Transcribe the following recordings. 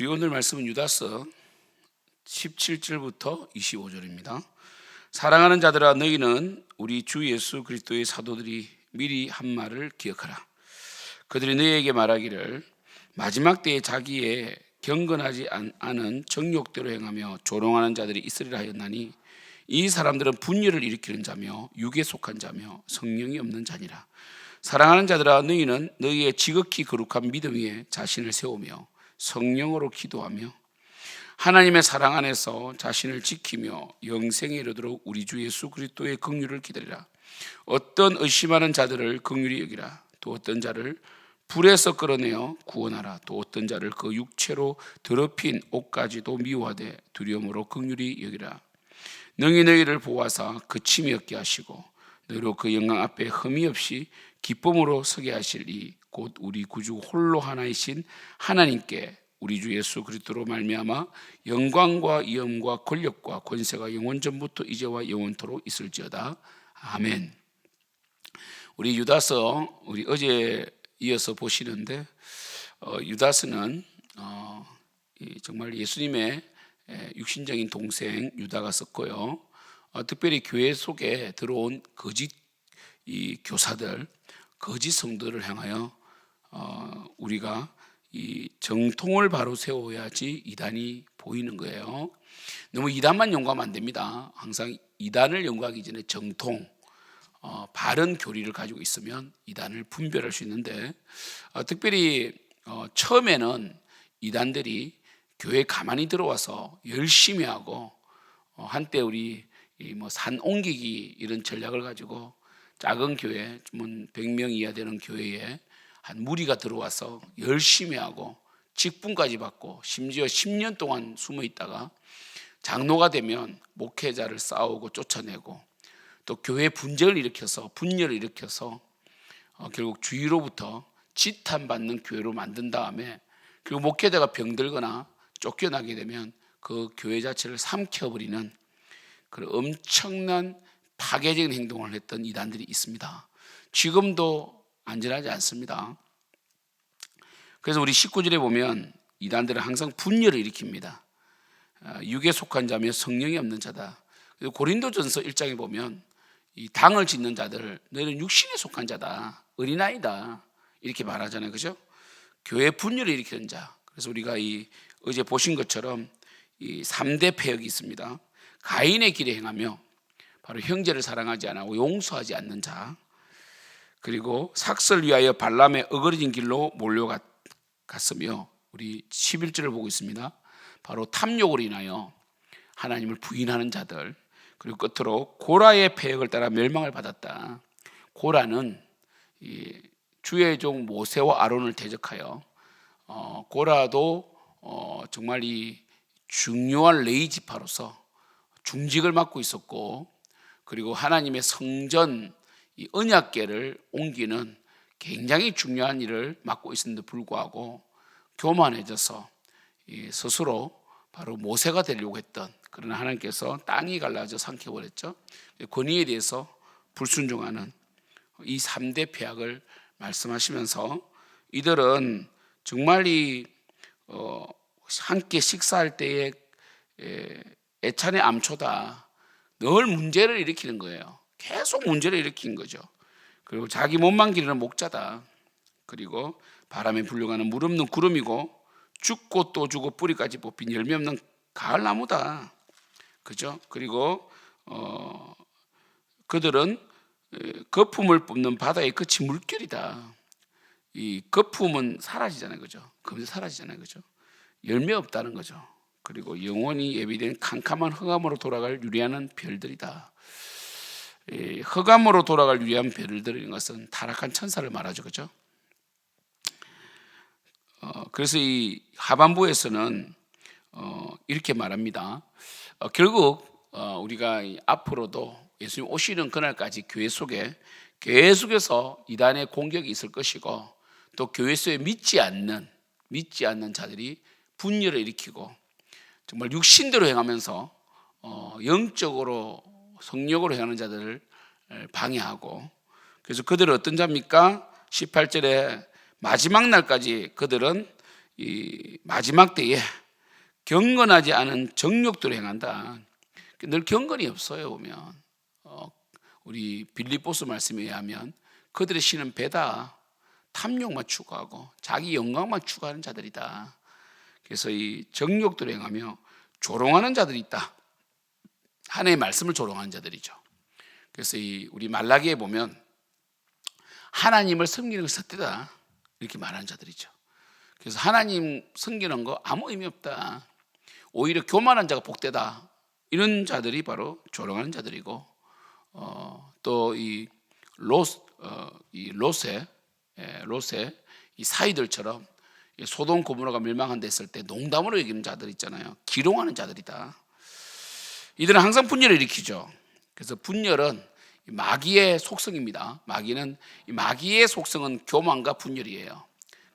우리 오늘 말씀은 유다서 17절부터 25절입니다. 사랑하는 자들아 너희는 우리 주 예수 그리스도의 사도들이 미리 한 말을 기억하라. 그들이 너희에게 말하기를 마지막 때에 자기의 경건하지 않- 않은 정욕대로 행하며 조롱하는 자들이 있으리라 하였나니 이 사람들은 분열을 일으키는 자며 육에 속한 자며 성령이 없는 자니라. 사랑하는 자들아 너희는 너희의 지극히 거룩한 믿음 위에 자신을 세우며 성령으로 기도하며 하나님의 사랑 안에서 자신을 지키며 영생에 이르도록 우리 주 예수 그리스도의 긍휼을 기다리라. 어떤 의심하는 자들을 긍휼히 여기라. 또 어떤 자를 불에서 끌어내어 구원하라. 또 어떤 자를 그 육체로 더럽힌 옷까지도 미워하되 두려움으로 긍휼히 여기라. 능히 너희를 보아사 그침이 없게 하시고 너희로 그 영광 앞에 흠이 없이 기쁨으로 서게 하실 이 곧 우리 구주 홀로 하나이신 하나님께 우리 주 예수 그리스도로 말미암아 영광과 위엄과 권력과 권세가 영원 전부터 이제와 영원토록 있을지어다 아멘. 우리 유다서 우리 어제 이어서 보시는데 어, 유다서는 어, 이 정말 예수님의 에, 육신적인 동생 유다가 썼고요. 어, 특별히 교회 속에 들어온 거짓 이 교사들, 거짓 성도를 향하여 어, 우리가 이 정통을 바로 세워야지 이단이 보이는 거예요. 너무 이단만 연구하면 안 됩니다. 항상 이단을 연구하기 전에 정통, 어, 바른 교리를 가지고 있으면 이단을 분별할 수 있는데 어, 특별히 어, 처음에는 이단들이 교회 가만히 들어와서 열심히 하고 어, 한때 우리 뭐 산 옮기기 이런 전략을 가지고 작은 교회 문 100명 이하 되는 교회에 한 무리가 들어와서 열심히 하고 직분까지 받고 심지어 10년 동안 숨어 있다가 장로가 되면 목회자를 싸우고 쫓아내고 또 교회 분쟁을 일으켜서 분열을 일으켜서 어, 결국 주위로부터 지탄받는 교회로 만든 다음에 그리고 목회자가 병들거나 쫓겨나게 되면 그 교회 자체를 삼켜버리는 그런 엄청난 파괴적인 행동을 했던 이단들이 있습니다. 지금도 안전하지 않습니다. 그래서 우리 19절에 보면 이단들은 항상 분열을 일으킵니다. 아, 육에 속한 자며 성령이 없는 자다. 고린도전서 1장에 보면 이 당을 짓는 자들 너희는 육신에 속한 자다. 어린아이다. 이렇게 말하잖아요. 그죠? 교회 분열을 일으키는 자. 그래서 우리가 이 어제 보신 것처럼 이 3대 폐역이 있습니다. 가인의 길에 행하며 바로 형제를 사랑하지 않고 용서하지 않는 자. 그리고 삭설 위하여 발람의 어그러진 길로 몰려갔으며 우리 11절을 보고 있습니다. 바로 탐욕으로 인하여 하나님을 부인하는 자들 그리고 끝으로 고라의 폐역을 따라 멸망을 받았다. 고라는 이 주의 종 모세와 아론을 대적하여 어, 고라도 어, 정말 이 중요한 레이지파로서 중직을 맡고 있었고 그리고 하나님의 성전 이 언약궤를 옮기는 굉장히 중요한 일을 맡고 있었는데 불구하고 교만해져서 이 스스로 바로 모세가 되려고 했던 그러나 하나님께서 땅이 갈라져 삼켜버렸죠. 권위에 대해서 불순종하는 이 3대 폐악을 말씀하시면서 이들은 정말 이 어, 함께 식사할 에, 애찬의 암초다. 늘 문제를 일으키는 거예요. 계속 문제를 일으킨 거죠. 그리고 자기 몸만 기르는 목자다. 그리고 바람에 불려가는 물 없는 구름이고 죽고 또 죽고 뿌리까지 뽑힌 열매 없는 가을 나무다. 그죠? 그리고 어, 그들은 에, 거품을 뿜는 바다의 끝이 물결이다. 이 거품은 사라지잖아요, 그죠? 금세 사라지잖아요, 그죠? 열매 없다는 거죠. 그리고 영원히 예비된 캄캄한 흑암으로 돌아갈 유리하는 별들이다. 이 흑암으로 돌아갈 유리한 별들인 것은 타락한 천사를 말하죠, 그죠? 어, 그래서 이 하반부에서는 어, 이렇게 말합니다. 어, 결국 어, 우리가 이 앞으로도 예수님 오시는 그날까지 교회 속에 계속해서 이단의 공격이 있을 것이고 또 교회 속에 믿지 않는 믿지 않는 자들이 분열을 일으키고 정말 육신대로 행하면서 어, 영적으로 성령으로 행하는 자들을 방해하고 그래서 그들은 어떤 자입니까? 18절에 마지막 날까지 그들은 이 마지막 때에 경건하지 않은 정욕들을 행한다. 늘 경건이 없어요 보면 어, 우리 빌립보스 말씀에 의하면 그들의 신은 배다 탐욕만 추구하고 자기 영광만 추구하는 자들이다. 그래서 이 정욕들을 행하며 조롱하는 자들이 있다. 하나님의 말씀을 조롱하는 자들이죠. 그래서 이 우리 말라기에 보면 하나님을 섬기는 것이 헛되다 이렇게 말하는 자들이죠. 그래서 하나님 섬기는 거 아무 의미 없다. 오히려 교만한 자가 복되다. 이런 자들이 바로 조롱하는 자들이고 어, 또이 로스 어, 이 로세 예, 로세 이 사이들처럼 이 소돔 고모라가 멸망한 데 있을 때 농담으로 여기는 자들 있잖아요. 기롱하는 자들이다. 이들은 항상 분열을 일으키죠. 그래서 분열은 마귀의 속성입니다. 마귀는 이 마귀의 속성은 교만과 분열이에요.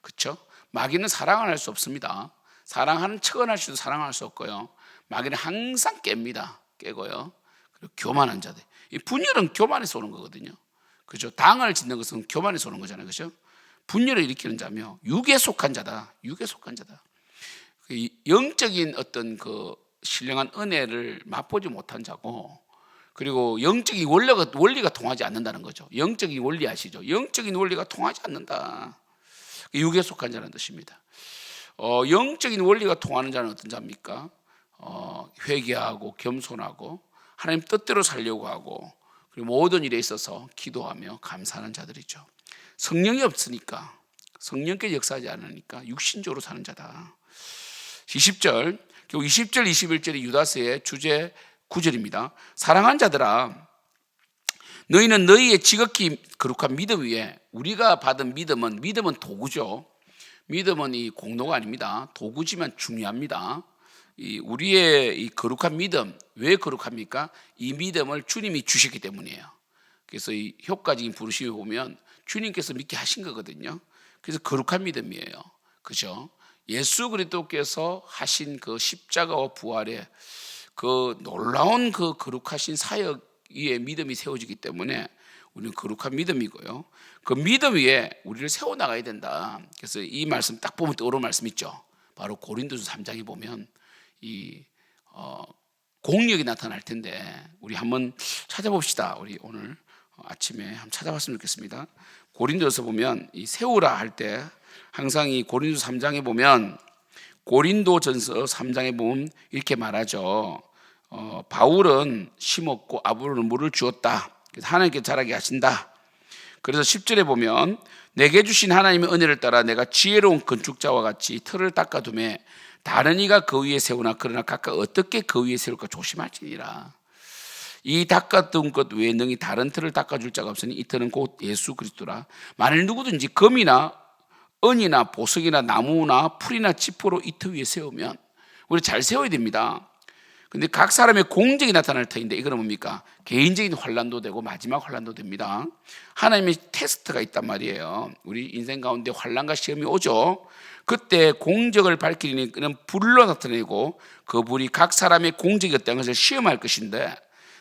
그렇죠? 마귀는 사랑을 할 수 없습니다. 사랑하는 척은 할 수도 사랑할 수 없고요. 마귀는 항상 깹니다. 깨고요. 그리고 교만한 자들. 이 분열은 교만에서 오는 거거든요. 그죠? 당을 짓는 것은 교만에서 오는 거잖아요. 그죠? 분열을 일으키는 자며 육에 속한 자다. 육에 속한 자다. 그 영적인 어떤 그 신령한 은혜를 맛보지 못한 자고 그리고 영적인 원리가 원리가 통하지 않는다는 거죠. 영적인 원리 아시죠? 영적인 원리가 통하지 않는다. 육에 속한 자라는 뜻입니다. 어, 영적인 원리가 통하는 자는 어떤 자입니까? 어, 회개하고 겸손하고 하나님 뜻대로 살려고 하고 그리고 모든 일에 있어서 기도하며 감사하는 자들이죠. 성령이 없으니까 성령께 역사하지 않으니까 육신적으로 사는 자다. 20절 결국 20절 21절이 유다스의 주제 9절입니다. 사랑한 자들아 너희는 너희의 지극히 거룩한 믿음 위에 우리가 받은 믿음은 믿음은 도구죠. 믿음은 이 공로가 아닙니다. 도구지만 중요합니다. 이 우리의 이 거룩한 믿음 왜 거룩합니까? 이 믿음을 주님이 주셨기 때문이에요. 그래서 이 효과적인 부르심을 보면 주님께서 믿게 하신 거거든요. 그래서 거룩한 믿음이에요. 그죠? 예수 그리스도께서 하신 그 십자가와 부활의 그 놀라운 그 거룩하신 사역 위에 믿음이 세워지기 때문에 우리는 거룩한 믿음이고요. 그 믿음 위에 우리를 세워 나가야 된다. 그래서 이 말씀 딱 보면 떠오르는 말씀 있죠. 바로 고린도서 3장에 보면 이 어, 공력이 나타날 텐데 우리 한번 찾아봅시다. 우리 오늘 아침에 한번 찾아봤으면 좋겠습니다. 고린도서 보면 이 세우라 할 때 항상 이 고린도 3장에 보면 고린도전서 3장에 보면 이렇게 말하죠. 어, 바울은 심었고 아브로는 물을 주었다. 하나님께 자라게 하신다. 그래서 10절에 보면 내게 주신 하나님의 은혜를 따라 내가 지혜로운 건축자와 같이 틀을 닦아둠에 다른 이가 그 위에 세우나 그러나 각각 어떻게 그 위에 세울까 조심할지니라. 이 닦아둔 것 외에 능히 다른 틀을 닦아줄 자가 없으니 이 틀은 곧 예수 그리스도라. 만일 누구든지 금이나 은이나 보석이나 나무나 풀이나 지포로 이 틀 위에 세우면 우리 잘 세워야 됩니다. 근데 각 사람의 공적이 나타날 터인데 이거는 뭡니까? 개인적인 환란도 되고 마지막 환란도 됩니다. 하나님의 테스트가 있단 말이에요. 우리 인생 가운데 환란과 시험이 오죠. 그때 공적을 밝히는 그는 불로 나타내고 그 불이 각 사람의 공적이 어떤 것을 시험할 것인데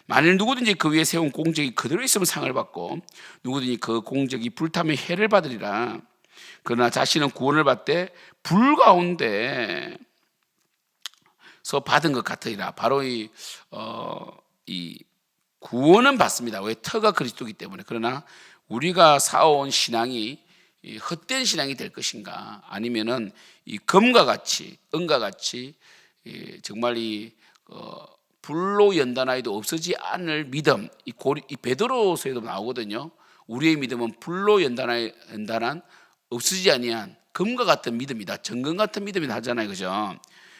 만일 누구든지 그 위에 세운 공적이 그대로 있으면 상을 받고 누구든지 그 공적이 불타면 해를 받으리라. 그러나 자신은 구원을 받되 불 가운데 서 받은 것 같으리라. 바로 이, 어, 이 구원은 받습니다. 왜 터가 그리스도기 때문에. 그러나 우리가 사온 신앙이 이 헛된 신앙이 될 것인가? 아니면은 이 금과 같이, 은과 같이 이 정말 이 어, 불로 연단하여도 없어지 않을 믿음. 이, 고리, 이 베드로서에도 나오거든요. 우리의 믿음은 불로 연단한 없어지지 아니한 금과 같은 믿음이다. 정금 같은 믿음이다 하잖아요. 그죠?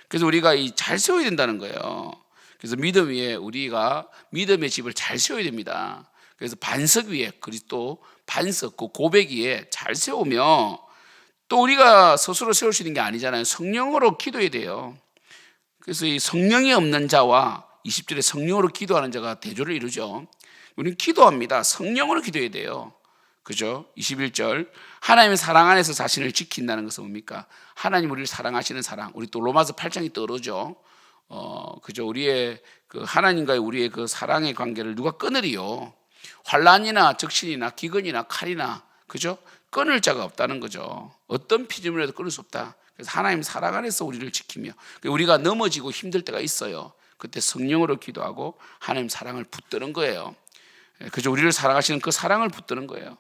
그래서 우리가 이 잘 세워야 된다는 거예요. 그래서 믿음 위에 우리가 믿음의 집을 잘 세워야 됩니다. 그래서 반석 위에 그리스도 반석 그 고백 위에 잘 세우며 또 우리가 스스로 세울 수 있는 게 아니잖아요. 성령으로 기도해야 돼요. 그래서 이 성령이 없는 자와 20절에 성령으로 기도하는 자가 대조를 이루죠. 우리는 기도합니다. 성령으로 기도해야 돼요. 그죠? 21절. 하나님의 사랑 안에서 자신을 지킨다는 것은 뭡니까? 하나님 우리를 사랑하시는 사랑. 우리 또 로마서 8장이 떠오르죠. 어, 그죠? 우리의 그 하나님과의 우리의 그 사랑의 관계를 누가 끊으리요? 환란이나 적신이나 기근이나 칼이나 그죠? 끊을 자가 없다는 거죠. 어떤 피조물에도 끊을 수 없다. 그래서 하나님 사랑 안에서 우리를 지키며 우리가 넘어지고 힘들 때가 있어요. 그때 성령으로 기도하고 하나님 사랑을 붙드는 거예요. 예, 그저 우리를 사랑하시는 그 사랑을 붙드는 거예요.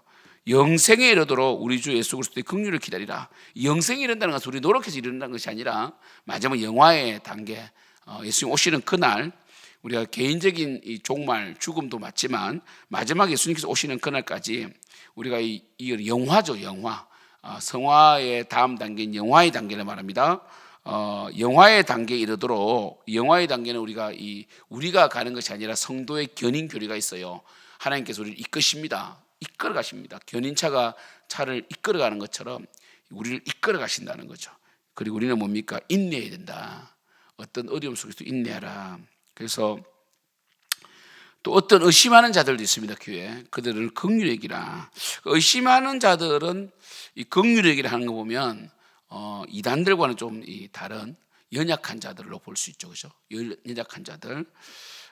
영생에 이르도록 우리 주 예수 그리스도의 긍휼을 기다리라. 영생에 이른다는 것은 우리 노력해서 이른다는 것이 아니라 마지막 영화의 단계 어, 예수님 오시는 그날 우리가 개인적인 이 종말 죽음도 맞지만 마지막 예수님께서 오시는 그날까지 우리가 이, 이 영화죠 영화 어, 성화의 다음 단계인 영화의 단계를 말합니다. 어, 영화의 단계에 이르도록 영화의 단계는 우리가 이 우리가 가는 것이 아니라 성도의 견인 교리가 있어요. 하나님께서 우리를 이끄십니다. 이끌어 가십니다. 견인차가 차를 이끌어 가는 것처럼 우리를 이끌어 가신다는 거죠. 그리고 우리는 뭡니까? 인내해야 된다. 어떤 어려움 속에서 인내하라. 그래서 또 어떤 의심하는 자들도 있습니다. 교회 그들을 긍휼얘기라. 의심하는 자들은 이 긍휼얘기를 하는 거 보면 어, 이단들과는 좀이 다른 연약한 자들로 볼 수 있죠, 그죠? 연약한 자들.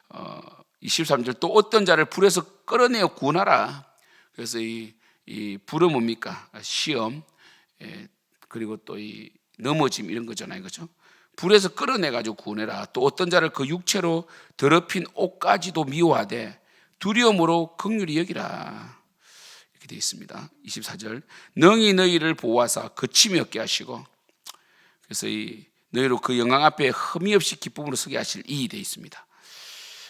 어, 23절 또 어떤 자를 불에서 끌어내어 구원하라. 그래서 이, 이 불은 뭡니까? 시험, 예, 그리고 또 이 넘어짐 이런 거잖아요, 그죠? 불에서 끌어내 가지고 구원해라. 또 어떤 자를 그 육체로 더럽힌 옷까지도 미워하되 두려움으로 극률이 여기라. 이렇게 되어 있습니다. 24절. 능히 너희를 보호하사 거침이 없게 하시고 그래서 이 너희로 그 영광 앞에 흠이 없이 기쁨으로 서게 하실 이 되어 있습니다.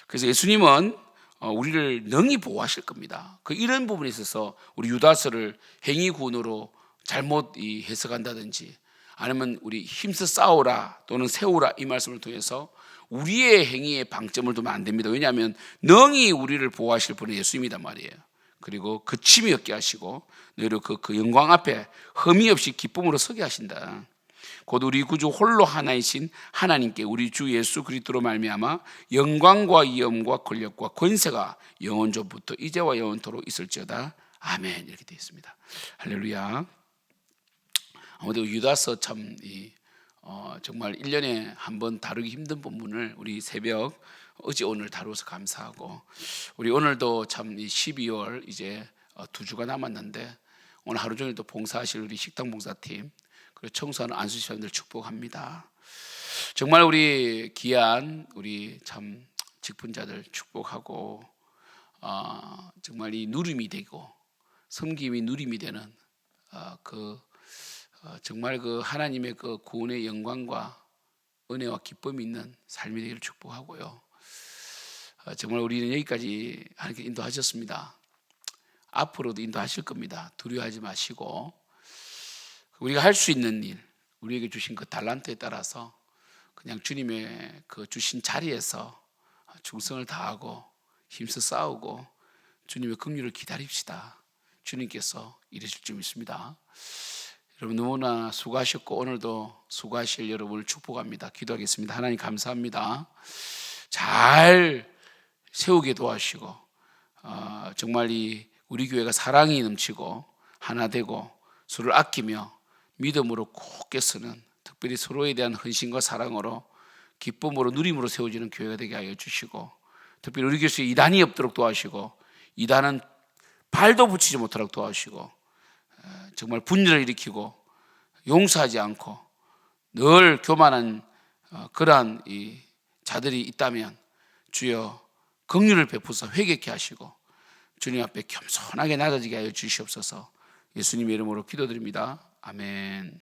그래서 예수님은 어, 우리를 능히 보호하실 겁니다. 그 이런 부분에 있어서 우리 유다서를 행위 구원으로 잘못 이 해석한다든지 아니면 우리 힘써 싸우라 또는 세우라 이 말씀을 통해서 우리의 행위에 방점을 두면 안 됩니다. 왜냐하면 능히 우리를 보호하실 분은 예수님이단 말이에요. 그리고 그침이 없게 하시고 너희를 그, 그 영광 앞에 흠이 없이 기쁨으로 서게 하신다. 곧 우리 구주 홀로 하나이신 하나님께 우리 주 예수 그리스도로 말미암아 영광과 위엄과 권력과 권세가 영원전부터 이제와 영원토록 있을지어다. 아멘. 이렇게 되어 있습니다. 할렐루야. 아무튼 유다서 참 이, 어, 정말 1년에 한 번 다루기 힘든 본문을 우리 새벽 어제 오늘 다루어서 감사하고 우리 오늘도 참 12월 이제 어, 두 주가 남았는데 오늘 하루 종일 또 봉사하실 우리 식당 봉사팀 그리고 청소하는 안수시원들 축복합니다. 정말 우리 귀한 우리 참 직분자들 축복하고 어, 정말 이 누림이 되고 섬김이 누림이 되는 어, 그 어, 정말 그 하나님의 그 구원의 영광과 은혜와 기쁨이 있는 삶이 되기를 축복하고요. 어, 정말 우리는 여기까지 하나님께 인도하셨습니다. 앞으로도 인도하실 겁니다. 두려워하지 마시고 우리가 할 수 있는 일, 우리에게 주신 그 달란트에 따라서 그냥 주님의 그 주신 자리에서 충성을 다하고 힘써 싸우고 주님의 긍휼을 기다립시다. 주님께서 이르실 줄 믿습니다. 여러분 너무나 수고하셨고 오늘도 수고하실 여러분을 축복합니다. 기도하겠습니다. 하나님 감사합니다. 잘 세우게 도와주시고 어, 정말 이 우리 교회가 사랑이 넘치고 하나 되고 서로를 아끼며 믿음으로 굳게 쓰는 특별히 서로에 대한 헌신과 사랑으로 기쁨으로 누림으로 세워지는 교회가 되게 하여 주시고 특별히 우리 교회에 이단이 없도록 도와주시고 이단은 발도 붙이지 못하도록 도와주시고 정말 분열을 일으키고 용서하지 않고 늘 교만한 어, 그러한 이 자들이 있다면 주여 긍휼을 베푸사 회개케 하시고 주님 앞에 겸손하게 낮아지게 하여 주시옵소서 예수님의 이름으로 기도드립니다. 아멘.